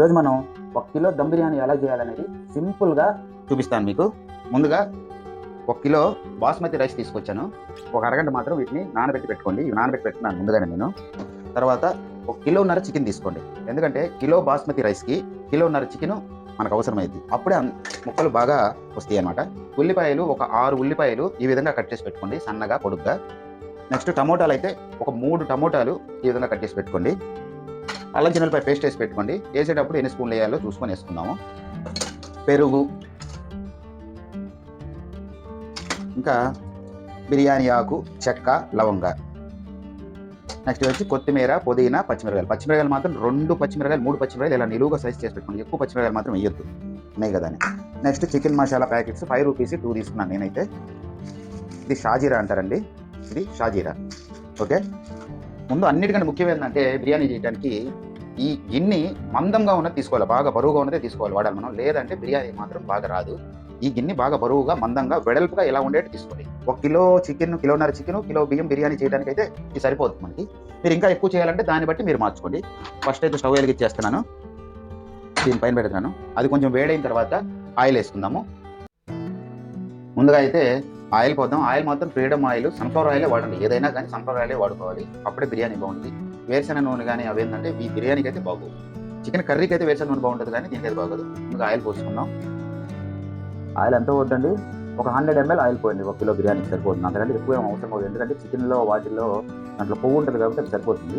ఈరోజు మనం ఒక కిలో దమ్ బిర్యానీ ఎలా చేయాలనేది సింపుల్గా చూపిస్తాను మీకు. ముందుగా ఒక కిలో బాస్మతి రైస్ తీసుకొచ్చాను. ఒక అరగంట మాత్రం వీటిని నానబెట్టి పెట్టుకోండి. ఇవి నానబెట్టి పెట్టుకున్నాను ముందుగానే నేను. తర్వాత ఒక కిలోన్నర చికెన్ తీసుకోండి. ఎందుకంటే కిలో బాస్మతి రైస్కి కిలోన్నర చికెన్ మనకు అవసరమైంది. అప్పుడే ముక్కలు బాగా వస్తాయి అనమాట ఉల్లిపాయలు ఒక ఆరు ఉల్లిపాయలు ఈ విధంగా కట్ చేసి పెట్టుకోండి. సన్నగా పొడుగ్గా. నెక్స్ట్ టమోటాలు అయితే ఒక మూడు టమోటాలు ఈ విధంగా కట్ చేసి పెట్టుకోండి. అల్లం చిన్నపై పేస్ట్ వేసి పెట్టుకోండి. వేసేటప్పుడు ఎన్ని స్పూన్లు వేయాలో చూసుకొని వేసుకున్నాము పెరుగు. ఇంకా బిర్యానీ ఆకు చెక్క లవంగ. నెక్స్ట్ వచ్చి కొత్తిమీర పుదీనా పచ్చిమిరకాయలు పచ్చిమిరకాయలు మాత్రం రెండు పచ్చిమిరకాయలు మూడు పచ్చిమిరకాయలు ఇలా నిలువుగా సైజ్ చేసి పెట్టుకోండి. ఎక్కువ పచ్చిమిరకాయలు మాత్రం వేయొద్దు. ఉన్నాయి కదా అని. Next chicken masala packets five rupees two తీసుకున్నాను నేనైతే. ఇది షాజీరా అంటారండి. ఇది షాజీరా. ఓకే ముందు అన్నిటికంటే ముఖ్యం ఏంటంటే బిర్యానీ చేయడానికి ఈ గిన్నె మందంగా ఉన్నది తీసుకోవాలి బాగా బరువుగా ఉన్నదే తీసుకోవాలి వాడాలి మనం. లేదంటే బిర్యానీ మాత్రం బాగా రాదు. ఈ గిన్నె బాగా బరువుగా మందంగా వెడల్పుగా ఎలా ఉండేట్టు తీసుకోండి. ఒక కిలో చికెన్ కిలోన్నర చికెన్ కిలో బియ్యం బిర్యానీ చేయడానికి అయితే ఇది సరిపోతుంది మనకి. మీరు ఇంకా ఎక్కువ చేయాలంటే దాన్ని బట్టి మీరు మార్చుకోండి. ఫస్ట్ అయితే స్టవ్ వెలిగించేస్తున్నాను. దీనిపైన పెడుతున్నాను. అది కొంచెం వేడైన తర్వాత ఆయిల్ వేసుకుందాము. ముందుగా అయితే ఆయిల్ పోద్దాం. ఆయిల్ మాత్రం ఫ్రీడమ్ ఆయిల్ సన్ఫ్లవర్ ఆయిలే వాడండి. ఏదైనా కానీ సన్ఫ్లవర్ ఆయిలే వాడుకోవాలి. అప్పుడే బిర్యానీ బాగుంటుంది. వేరుశెనగ నూనె కానీ అవి ఏంటంటే ఈ బిర్యానీకి అయితే బాగోదు చికెన్ కర్రీకి అయితే వేరుశెనగ నూనె బాగుంటుంది కానీ దీనికి అయితే బాగోదు. ఇంకా ఆయిల్ పోసుకుందాం. ఆయిల్ ఎంత వద్దండి ఒక హండ్రెడ్ ఎంఎల్ ఆయిల్ పోయింది ఒక కిలో బిర్యానీకి సరిపోతుంది. అంతకంటే ఎక్కువ ఏం అవసరం అవుతుంది ఎందుకంటే చికెన్లో వాటిల్లో దాంట్లో పువ్వు ఉంటుంది కాబట్టి అది సరిపోతుంది.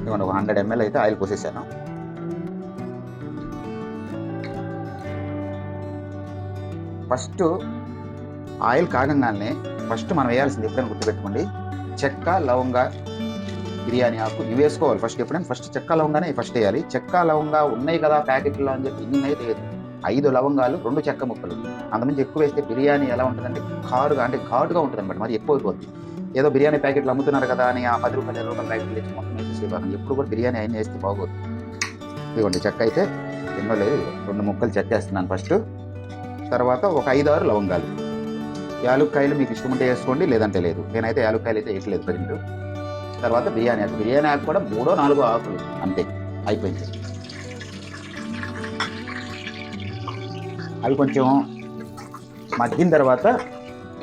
ఇదిగోండి ఒక హండ్రెడ్ ఎంఎల్ అయితే ఆయిల్ పోసేసాను. ఫస్ట్ ఆయిల్ కాగంగానే ఫస్ట్ మనం వేయాల్సింది ఎప్పుడైనా గుర్తుపెట్టుకోండి. చెక్క లవంగ బిర్యానీ ఆకు ఇవి వేసుకోవాలి. ఫస్ట్ ఎప్పుడైనా ఫస్ట్ చెక్క లవంగానే ఫస్ట్ వేయాలి. చెక్క లవంగా ఉన్నాయి కదా ప్యాకెట్లో అని చెప్పి ఇన్ని అయితే లేదు. ఐదు లవంగాలు రెండు చెక్క ముక్కలు. అంతమంది ఎక్కువ వేస్తే బిర్యానీ ఎలా ఉంటుందంటే కారుగా అంటే ఘాటుగా ఉంటుంది అనమాట మరి ఎక్కువ అయిపోద్ది. ఏదో బిర్యానీ ప్యాకెట్లు అమ్ముతున్నారు కదా అని ఆ పది రూపాయలు ఇరవై రూపాయల ప్యాకెట్లు తెచ్చి మొత్తం వేసేసి ఇవ్వాలి ఎప్పుడు కూడా బిర్యానీ అయినా వేస్తే బాగోదు. ఇదిగోండి చెక్క అయితే ఎన్నో లేదు. రెండు ముక్కలు చెక్క వేస్తున్నాను ఫస్ట్. తర్వాత ఒక ఐదు ఆరు లవంగాలు. యాలుక్కాయలు మీకు ఇష్టం ఉంటే వేసుకోండి లేదంటే లేదు. నేనైతే యాలుక్కాయలు అయితే వేయట్లేదు ప్రజెంట్ తర్వాత బిర్యానీ ఆకు. బిర్యానీ ఆకు కూడా మూడో నాలుగో ఆకులు. అంతే. అయిపోయింది. అవి కొంచెం మగ్గిన తర్వాత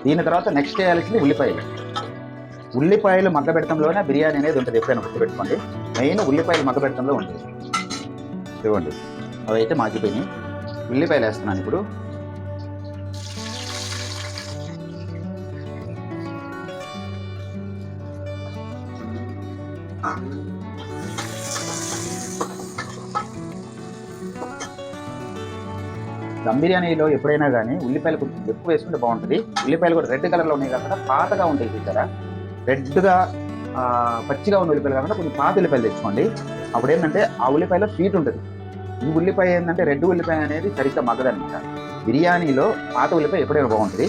దీని తర్వాత నెక్స్ట్ చేయాల్సింది ఉల్లిపాయలు. ఉల్లిపాయలు మగ్గ బిర్యానీ అనేది ఉంటుంది. ఎప్పుడైనా గుర్తుపెట్టుకోండి. మెయిన్ ఉల్లిపాయలు మగ్గ ఉంటుంది. ఇవ్వండి అవి అయితే మాగిపోయినాయి. ఉల్లిపాయలు వేస్తున్నాను ఇప్పుడు. దమ్ బిర్యానీలో ఎప్పుడైనా కానీ ఉల్లిపాయలు కొంచెం ఎక్కువ వేసుకుంటే బాగుంటుంది. ఉల్లిపాయలు కూడా రెడ్ కలర్లో ఉన్నాయి కాకుండా పాతగా ఉంటాయి చూసారా? రెడ్గా పచ్చిగా ఉన్న ఉల్లిపాయలు కాకుండా కొంచెం పాత ఉల్లిపాయలు తెచ్చుకోండి. అప్పుడు ఏంటంటే ఆ ఉల్లిపాయలో స్వీట్ ఉంటుంది. ఈ ఉల్లిపాయ ఏంటంటే రెడ్ ఉల్లిపాయ అనేది సరిగ్గా మగ్గదనమాట. బిర్యానీలో పాత ఉల్లిపాయ ఎప్పుడైనా బాగుంటుంది.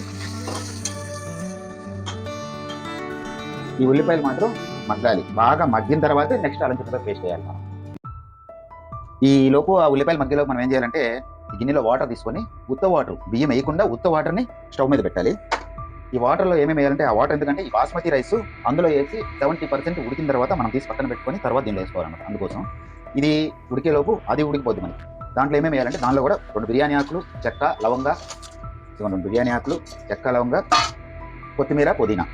ఈ ఉల్లిపాయలు మాత్రం మగ్గాలి. బాగా మగ్గిన తర్వాతే నెక్స్ట్ అల్లం పేస్ట్ చేయాలి మనం. ఈ లోపు ఆ ఉల్లిపాయలు మధ్యలో మనం ఏం చేయాలంటే గిన్నెలో వాటర్ తీసుకొని ఉత్త వాటర్ బియ్యం వేయకుండా ఉత్త వాటర్ని స్టవ్ మీద పెట్టాలి. ఈ వాటర్లో ఏమేమి వేయాలంటే ఆ వాటర్ ఎందుకంటే ఈ బాస్మతి రైస్ అందులో వేసి సెవెంటీ పర్సెంట్ ఉడికిన తర్వాత మనం తీసి పక్కన పెట్టుకొని తర్వాత దీనిలో వేసుకోవాలన్నమాట అందుకోసం. ఇది ఉడికేలోపు అది ఉడికిపోద్ది మనకి. దాంట్లో ఏమేమి వేయాలంటే దాంట్లో కూడా రెండు బిర్యానీ ఆకులు చెక్క లవంగ రెండు బిర్యానీ ఆకులు చెక్క లవంగ కొత్తిమీర పుదీనా.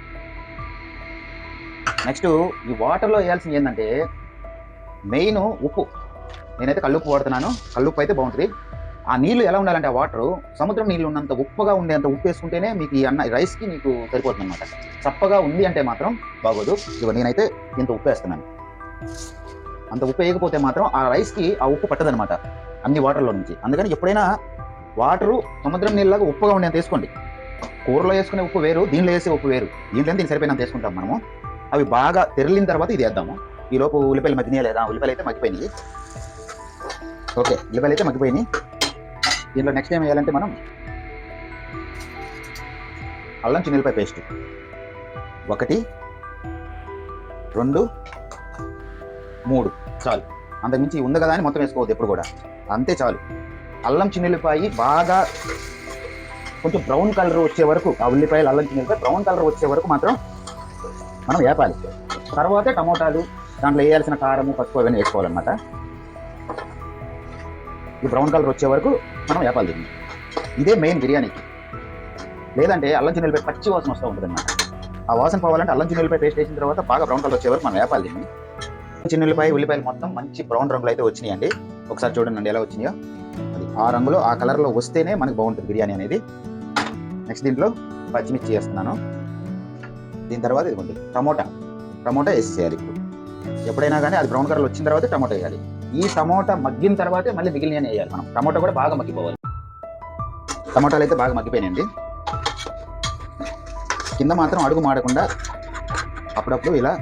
నెక్స్ట్ ఈ వాటర్లో వేయాల్సింది ఏంటంటే మెయిన్ ఉప్పు. నేనైతే కల్లుప్పు వాడుతున్నాను. కల్లుప్పు అయితే బాగుంటుంది. ఆ నీళ్ళు ఎలా ఉండాలంటే ఆ వాటర్ సముద్రం నీళ్ళు ఉన్నంత ఉప్పుగా ఉండేంత ఉప్పు వేసుకుంటేనే మీకు ఈ అన్న రైస్కి మీకు సరిపోతుంది అనమాట చప్పగా ఉంది అంటే మాత్రం బాగోదు. ఇదిగో నేనైతే ఇంత ఉప్పు వేస్తున్నాను. అంత ఉప్పు వేయకపోతే మాత్రం ఆ రైస్కి ఆ ఉప్పు పట్టదనమాట అన్ని వాటర్లో నుంచి. అందుకని ఎప్పుడైనా వాటరు సముద్రం నీళ్ళగా ఉప్పుగా ఉండేంత వేసుకోండి. కూరలో వేసుకునే ఉప్పు వేరు దీనిలో వేసే ఉప్పు వేరు. దీంట్లో దీనికి సరిపోయినంత వేసుకుంటాం మనము. అవి బాగా తెరిలిన తర్వాత ఇది వేద్దాము. ఈలోపు ఉల్లిపాయలు మగ్గినాయి లేదా? ఉల్లిపాయలు అయితే మగ్గిపోయినాయి. ఓకే ఉల్లిపాయలు అయితే మగ్గిపోయినాయి. దీంట్లో నెక్స్ట్ ఏం వేయాలంటే మనం అల్లం చిన్నెల్లిపాయ పేస్ట్ ఒకటి రెండు మూడు. చాలు. అంతకుమించి ఉంది కదా అని మొత్తం వేసుకోవద్దు ఎప్పుడు కూడా. అంతే చాలు. అల్లం చిన్నెల్లిపాయి బాగా కొంచెం బ్రౌన్ కలర్ వచ్చే వరకు ఆ ఉల్లిపాయలు అల్లం చిన్నెల్లిపాయ బ్రౌన్ కలర్ వచ్చే వరకు మాత్రం మనం వేపాలి. తర్వాత టమోటాలు దాంట్లో వేయాల్సిన కారము పసుపు అవన్నీ వేసుకోవాలన్నమాట. ఈ బ్రౌన్ కలర్ వచ్చే వరకు మనం వేపాలి దీన్ని. ఇదే మెయిన్ బిర్యానీకి లేదంటే అల్లం చిన్నెలపై పచ్చి వాసన వస్తూ ఉంటుంది అన్నమాట. ఆ వాసన పోవాలంటే అల్లం చిన్నెలపై పేస్ట్ వేసిన తర్వాత బాగా బ్రౌన్ కలర్ వచ్చే వరకు మనం వేపాలి దీన్ని. చిన్నెలపై ఉల్లిపాయలు మొత్తం మంచి బ్రౌన్ రంగులో అయితే వచ్చినాయండి. ఒకసారి చూడండి ఎలా వచ్చినాయో. అది ఆ రంగులో ఆ కలర్లో వస్తేనే మనకి బాగుంటుంది బిర్యానీ అనేది. నెక్స్ట్ దీంట్లో పచ్చిమిర్చి వేస్తున్నాను. దీని తర్వాత ఇదిగోండి టమోటా. టమోటా వేసేయాలి ఇప్పుడు. ఎప్పుడైనా కానీ అది బ్రౌన్ కలర్ వచ్చిన తర్వాత టమోటా వేయాలి. ఈ టమోటా మగ్గిన తర్వాతే మళ్ళీ మిగిలిన వేయాలి మనం. టమోటా కూడా బాగా మగ్గిపోవాలి. టమోటాలు అయితే బాగా మగ్గిపోయినాయండి. కింద మాత్రం అడుగు మాడకుండా అప్పుడప్పుడు ఇలా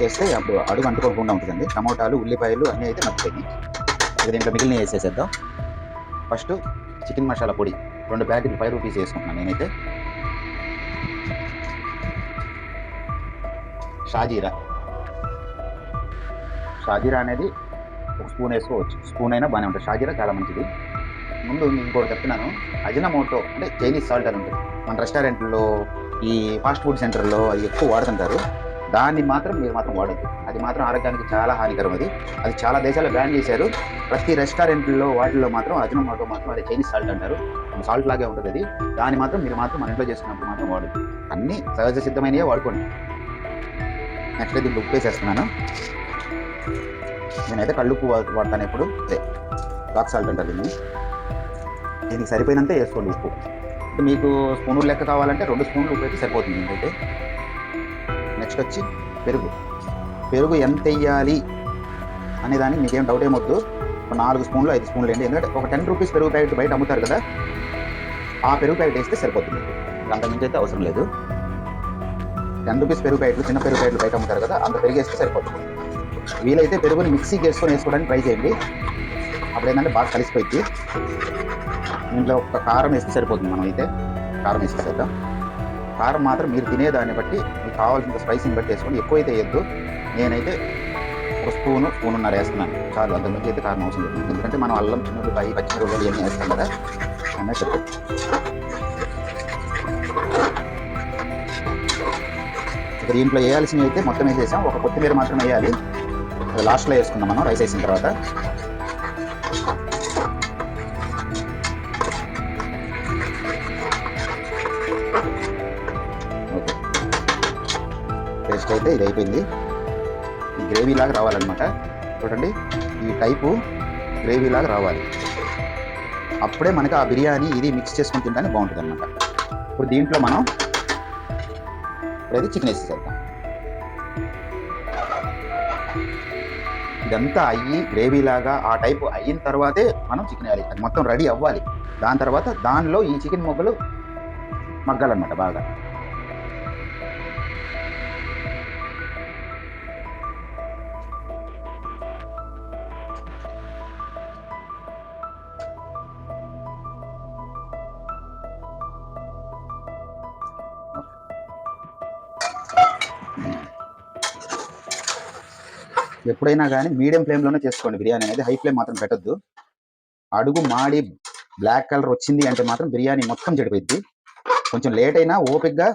చేస్తే అప్పుడు అడుగు అంటుకోకుండా ఉంటుందండి. టమోటాలు ఉల్లిపాయలు అన్నీ అయితే మగ్గిపోయినాయి. ఇక దీంట్లో మిగిలిన వేసేసేద్దాం. ఫస్ట్ చికెన్ మసాలా పొడి. రెండు ప్యాకెట్లు ఫైవ్ రూపీస్ వేసుకుంటున్నాను నేనైతే. షాజీరా. షాజీరా అనేది ఒక స్పూన్ వేసుకోవచ్చు. స్పూన్ అయినా బాగానే ఉంటుంది. షాజీరా చాలా మంచిది. ముందు ఇంకోటి చెప్తున్నాను. అజినమోటో అంటే చైనీస్ సాల్ట్ అని ఉంటుంది. మన రెస్టారెంట్లో ఈ ఫాస్ట్ ఫుడ్ సెంటర్లో అది ఎక్కువ వాడుతుంటారు. దాన్ని మాత్రం మీరు మాత్రం వాడద్దు. అది మాత్రం ఆరోగ్యానికి చాలా హానికరం అది. అది చాలా దేశాల్లో బ్యాన్ చేశారు. ప్రతి రెస్టారెంట్లో వాటిల్లో మాత్రం అజినమోటో మాత్రం అది చైనీస్ సాల్ట్ అంటారు. సాల్ట్ లాగే ఉంటుంది అది. దాన్ని మాత్రం మీరు మాత్రం మన ఇంట్లో చేసుకున్నప్పుడు మాత్రం వాడద్దు. అన్నీ సహజ సిద్ధమైనవే వాడుకోండి. నెక్స్ట్ దీంట్లో ఉప్పు వేసేస్తున్నాను. నేనైతే కళ్ళుప్పు వాడతాను ఎప్పుడు. అదే రాక్ సాల్ట్ అంటారు దీన్ని. దీనికి సరిపోయినంత వేసుకోండి ఉప్పు. మీకు స్పూన్లు లెక్క కావాలంటే రెండు స్పూన్లు ఉప్పు అయితే సరిపోతుంది మీకైతే. నెక్స్ట్ వచ్చి పెరుగు. పెరుగు ఎంత వేయాలి అనే దానికి మీకేం డౌట్ ఏమొద్దు ఒక నాలుగు స్పూన్లు ఐదు స్పూన్లు వేయండి. ఎందుకంటే ఒక టెన్ రూపీస్ పెరుగు ప్యాకెట్ బయట అమ్ముతారు కదా ఆ పెరుగు ప్యాకెట్ వేస్తే సరిపోతుంది. అంతకుమించి అంత అయితే అవసరం లేదు. టెన్ రూపీస్ పెరుగు ప్యాకెట్లు చిన్న పెరుగు ప్యాకెట్లు బయట అమ్ముతారు కదా అంత పెరిగేస్తే సరిపోతుంది. వీలైతే పెరుగుని మిక్సీకి వేసుకొని వేసుకోవడానికి ట్రై చేయండి. అప్పుడు ఏంటంటే బాగా కలిసిపోయింది దీంట్లో ఒక కారం వేస్తే సరిపోతుంది మనం అయితే కారం వేసేసేద్దాం కారం మాత్రం మీరు తినేదాన్ని బట్టి మీకు కావాల్సిన స్పైసీని బట్టి వేసుకోండి. ఎక్కువ అయితే వేయద్దు. నేనైతే ఒక స్పూను స్పూనున్నర వేస్తున్నాను. చాలు అంతకుమించి అయితే కారం అవసరం లేదు. ఎందుకంటే మనం అల్లం చిన్నపాయి పచ్చిమిరపకాయలు ఇవన్నీ వేస్తాం కదా. అన్నట్టు దీంట్లో వేయాల్సినవి అయితే మొత్తం వేసేసాం. ఒక కొత్తిమీర మాత్రం వేయాలి. లాస్ట్లో వేసుకుందాం మనం రైస్ వేసిన తర్వాత. ఓకే. టేస్ట్ అయితే ఇది అయిపోయింది. గ్రేవీ లాగా రావాలన్నమాట. చూడండి ఈ టైపు గ్రేవీ లాగా రావాలి. అప్పుడే మనకి ఆ బిర్యానీ ఇది మిక్స్ చేసుకుని తింటానే బాగుంటుంది అనమాట ఇప్పుడు దీంట్లో మనం ఇప్పుడు చికెన్ వేసేసేద్దాం. ఇదంతా అయ్యి గ్రేవీ లాగా ఆ టైపు అయిన తర్వాతే మనం చికెన్ వేయాలి. అది మొత్తం రెడీ అవ్వాలి. దాని తర్వాత దానిలో ఈ చికెన్ మొగ్గలు మగ్గాలన్నమాట బాగా. ఎప్పుడైనా కానీ మీడియం ఫ్లేమ్లోనే చేసుకోండి బిర్యానీ అనేది. హై ఫ్లేమ్ మాత్రం పెట్టద్దు. అడుగు మాడి బ్లాక్ కలర్ వచ్చింది అంటే మాత్రం బిర్యానీ మొత్తం చెడిపోయింది కొంచెం లేట్ అయినా ఓపిక్గా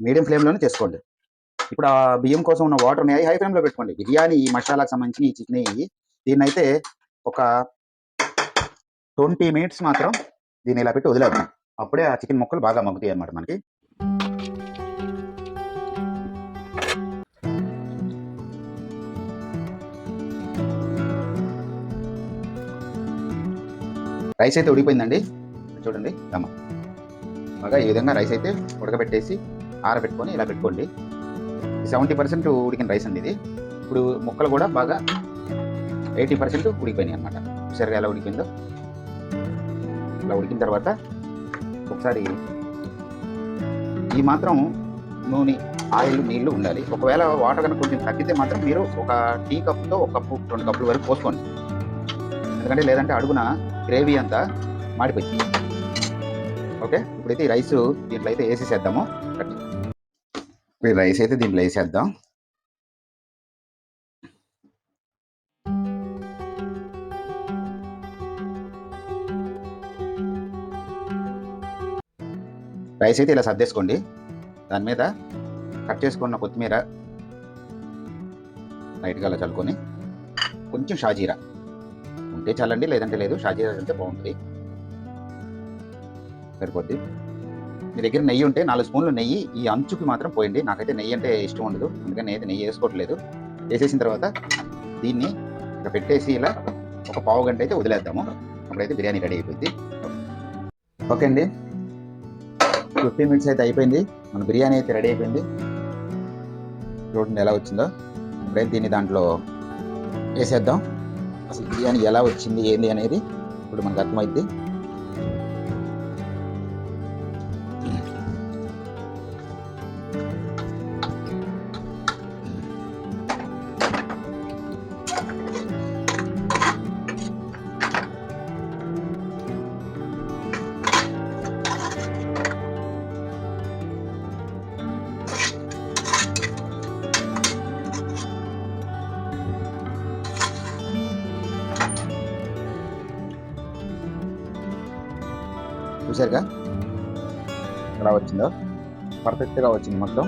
మీడియం ఫ్లేమ్లోనే చేసుకోండి. ఇప్పుడు ఆ బియ్యం కోసం ఉన్న వాటర్ ఉన్నాయి. హై ఫ్లేమ్లో పెట్టుకోండి. బిర్యానీ ఈ మసాలాకు సంబంధించి ఈ చికెన్ అయ్యి దీన్ని అయితే ఒక ట్వంటీ మినిట్స్ మాత్రం దీన్ని ఇలా పెట్టి వదిలేద్దాం. అప్పుడే ఆ చికెన్ ముక్కలు బాగా మగ్గుతాయి అన్నమాట మనకి. రైస్ అయితే ఉడికిపోయిందండి. చూడండి దమ్మ. బాగా ఈ విధంగా రైస్ అయితే ఉడకబెట్టేసి ఆరబెట్టుకొని ఇలా పెట్టుకోండి. సెవెంటీ పర్సెంట్ ఉడికిన రైస్ అండి ఇది. ఇప్పుడు ముక్కలు కూడా బాగా ఎయిటీ పర్సెంట్ ఉడికిపోయినాయి అనమాట సరిగా ఎలా ఉడికిందో. ఇలా ఉడికిన తర్వాత ఒకసారి ఈ మాత్రం నూనె ఆయిల్ నీళ్ళు ఉండాలి. ఒకవేళ వాటర్ కనుక కొంచెం తగ్గితే మాత్రం మీరు ఒక టీ కప్తో ఒక కప్పు రెండు కప్పుల వరకు పోసుకోండి. ఎందుకంటే లేదంటే అడుగున గ్రేవీ అంతా మాడిపోయింది. ఓకే? ఇప్పుడైతే ఈ రైస్ దీంట్లో అయితే వేసేసేద్దాము. ఇప్పుడు ఈ రైస్ అయితే దీంట్లో వేసేద్దాం. రైస్ అయితే ఇలా సర్దేసుకోండి. దాని మీద కట్ చేసుకున్న కొత్తిమీర లైట్గా అలా చల్లుకొని కొంచెం షాజీరా. ఉంటే చాలండి లేదంటే లేదు. షాజీరా ఉంటే బాగుంటుంది. సరిపోద్ది. మీ దగ్గర నెయ్యి ఉంటే నాలుగు స్పూన్లు నెయ్యి ఈ అంచుకి మాత్రం పోయండి. నాకైతే నెయ్యి అంటే ఇష్టం ఉండదు. అందుకని అయితే నెయ్యి వేసుకోవట్లేదు. వేసేసిన తర్వాత దీన్ని ఇక పెట్టేసి ఇలా ఒక పావు గంట అయితే వదిలేద్దాము. అప్పుడైతే బిర్యానీ రెడీ అయిపోయింది ఓకే అండి. ఫిఫ్టీన్ మినిట్స్ అయితే అయిపోయింది. మన బిర్యానీ అయితే రెడీ అయిపోయింది. చూడండి ఎలా వచ్చిందో. ఇప్పుడైతే దీన్ని దాంట్లో వేసేద్దాం. అసలు బిర్యానీ ఎలా వచ్చింది ఏంది అనేది ఇప్పుడు మనకు అర్థమైద్ది. చూసారుగా? ఎలా వచ్చిందో? పర్ఫెక్ట్గా వచ్చింది మొత్తం.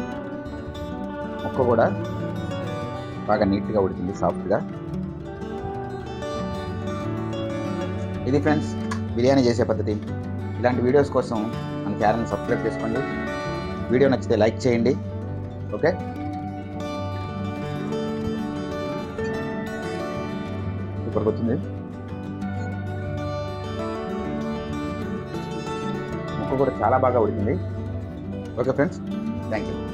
ముక్క కూడా బాగా నీట్గా ఉడికింది సాఫ్ట్గా. ఇది ఫ్రెండ్స్ బిర్యానీ చేసే పద్ధతి. ఇలాంటి వీడియోస్ కోసం మన ఛానల్ని సబ్స్క్రైబ్ చేసుకోండి. వీడియో నచ్చితే లైక్ చేయండి. ఓకే? సూపర్గా వచ్చింది. కూడా చాలా బాగా ఉడికింది. Okay friends. Thank you